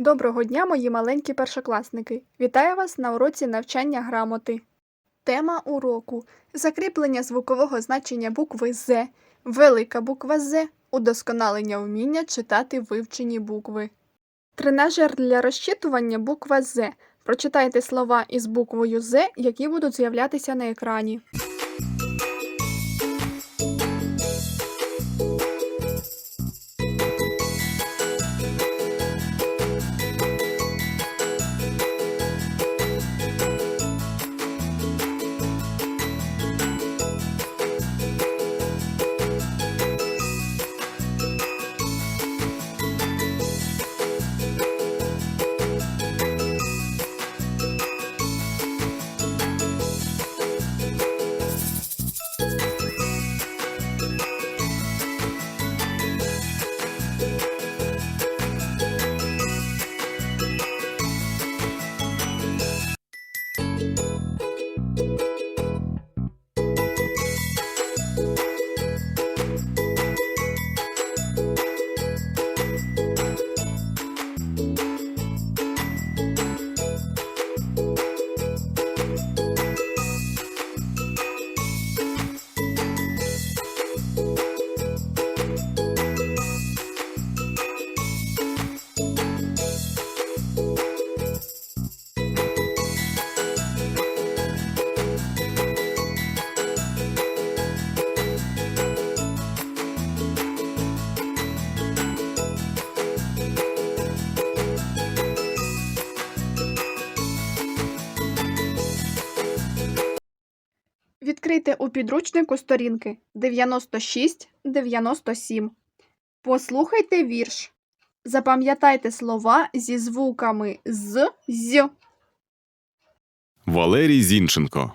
Доброго дня, мої маленькі першокласники! Вітаю вас на уроці навчання грамоти. Тема уроку закріплення звукового значення букви З, велика буква З, удосконалення вміння читати вивчені букви. Тренажер для розчитування буква З. Прочитайте слова із буквою З, які будуть з'являтися на екрані. Відкрийте у підручнику сторінки 96-97. Послухайте вірш. Запам'ятайте слова зі звуками з з. Валерій Зінченко.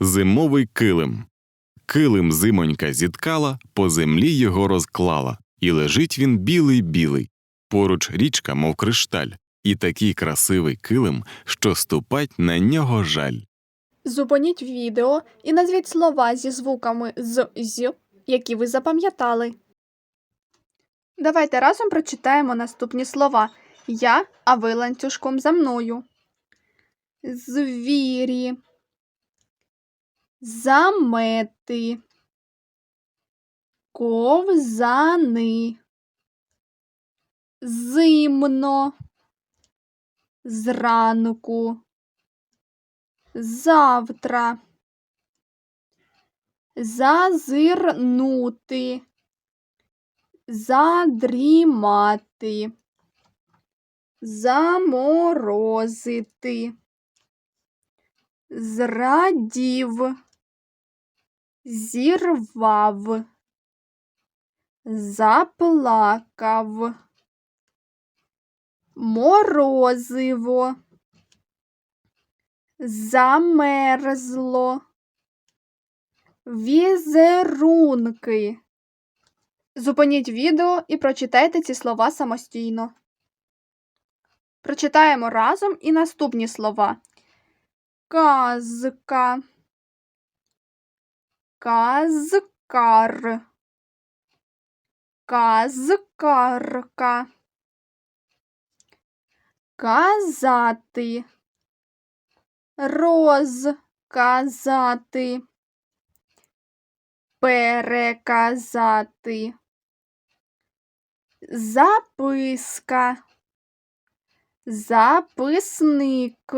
Зимовий килим. Килим зимонька зіткала, по землі його розклала, і лежить він білий-білий. Поруч річка, мов кришталь, і такий красивий килим, що ступать на нього жаль. Зупиніть відео і назвіть слова зі звуками з з, які ви запам'ятали. Давайте разом прочитаємо наступні слова. Я, а ви ланцюжком за мною. Звірі. Замети. Ковзани. Зимно. Зранку завтра. Зазирнути. Задрімати. Заморозити. Зрадів. Зірвав. Заплакав. Морозиво замерзло, візерунки. Зупиніть відео і прочитайте ці слова самостійно. Прочитаємо разом і наступні слова. Казка, казкар, казкарка, казати розказати, переказати, записка, записник,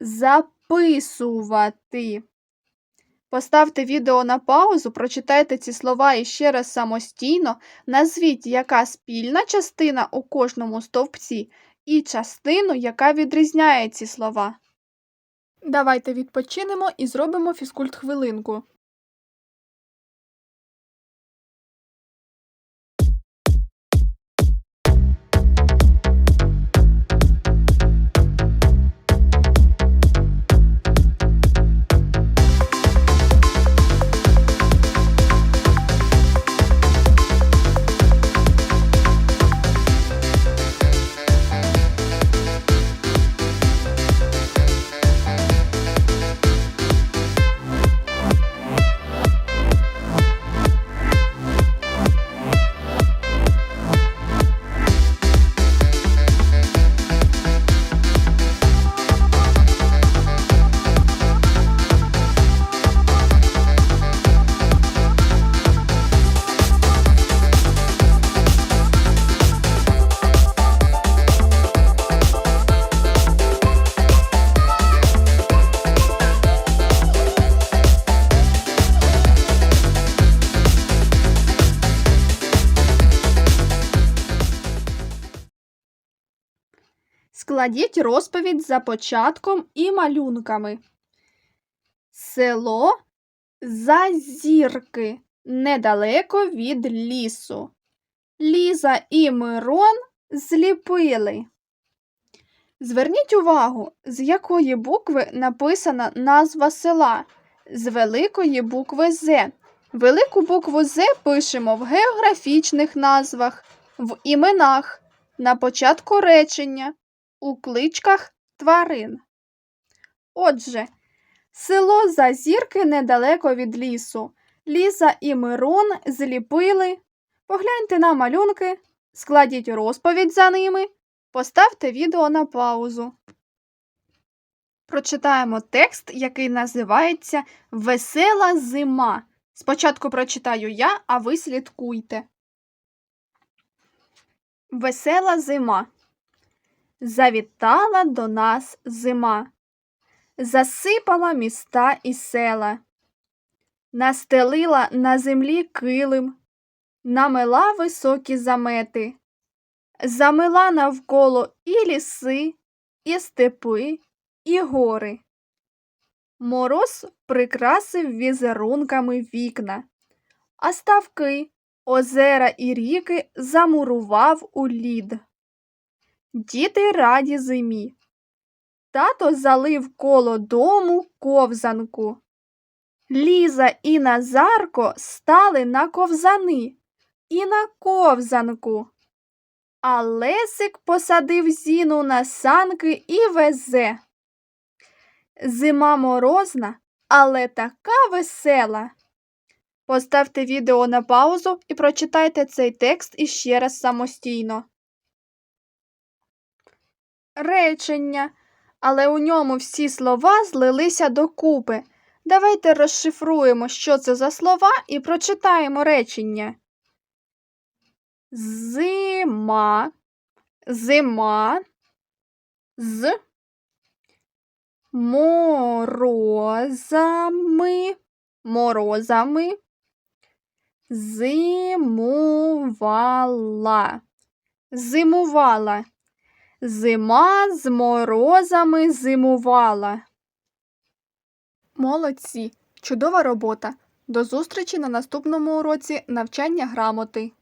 записувати. Поставте відео на паузу, прочитайте ці слова іще раз самостійно, назвіть, яка спільна частина у кожному стовпці, і частину, яка відрізняє ці слова. Давайте відпочинемо і зробимо фізкульт хвилинку. Складіть розповідь за початком і малюнками. Село Зазірки недалеко від лісу. Ліза і Мирон зліпили. Зверніть увагу, з якої букви написана назва села. З великої букви З. Велику букву З пишемо в географічних назвах, в іменах, на початку речення, у кличках тварин. Отже, село Зазірки недалеко від лісу. Ліза і Мирон зліпили. Погляньте на малюнки, складіть розповідь за ними, поставте відео на паузу. Прочитаємо текст, який називається Весела зима. Спочатку прочитаю я, а ви слідкуйте. Весела зима. Завітала до нас зима. Засипала міста і села. Настелила на землі килим, намела високі замети, замила навколо і ліси, і степи, і гори. Мороз прикрасив візерунками вікна, а ставки, озера і ріки замурував у лід. Діти раді зимі. Тато залив коло дому ковзанку. Ліза і Назарко стали на ковзани і на ковзанку. А Лесик посадив зіну на санки і везе. Зима морозна, але така весела. Поставте відео на паузу і прочитайте цей текст іще раз самостійно. Речення, але у ньому всі слова злилися докупи. Давайте розшифруємо, що це за слова, і прочитаємо речення. Зима, зима, з морозами, морозами, зимувала, зимувала, зима з морозами зимувала. Молодці! Чудова робота! До зустрічі на наступному уроці навчання грамоти.